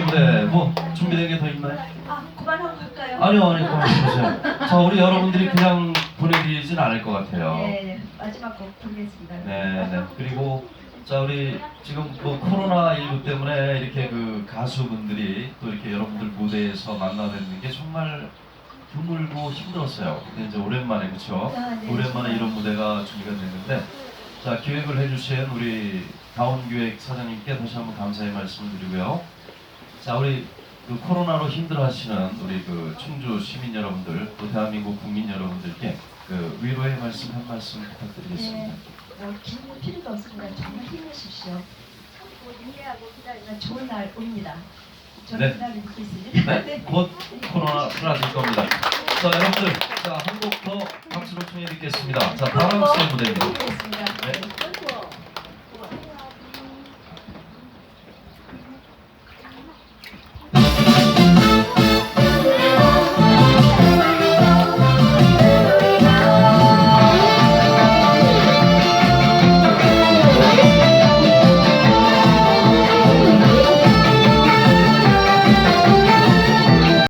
무대 뭐 준비된 게 더 있나요? 아, 그만하고 갈까요? 아니요, 아니요, 그만하세요. 자, 우리 여러분들이 그냥 보내드리진 않을 것 같아요. 네, 마지막 곡 부르겠습니다. 네, 네. 그리고 자 우리 지금 뭐 코로나 19 때문에 이렇게 그 가수분들이 또 이렇게 여러분들 무대에서 만나뵙는 게 정말 드물고 힘들었어요. 근데 이제 오랜만에 그렇죠? 아, 네. 오랜만에 이런 무대가 준비가 됐는데 자 기획을 해주신 우리 다운기획 사장님께 다시 한번 감사의 말씀을 드리고요. 자 우리 그 코로나로 힘들어하시는 우리 그 충주 시민 여러분들 또 대한민국 국민 여러분들께 그 위로의 말씀 한 말씀 부탁드리겠습니다. 네, 어, 기분 필요도 없습니다. 정말 힘내십시오. 참고 인내하고 기다리면 좋은 날 옵니다. 저는 네. 기다리고 있습니다. 네, 곧 코로나 사라질 겁니다. 자, 여러분들, 자, 한곡더 박수로 청해 듣겠습니다. 자, 바람스의 무대입니다. 부르겠습니다. 네.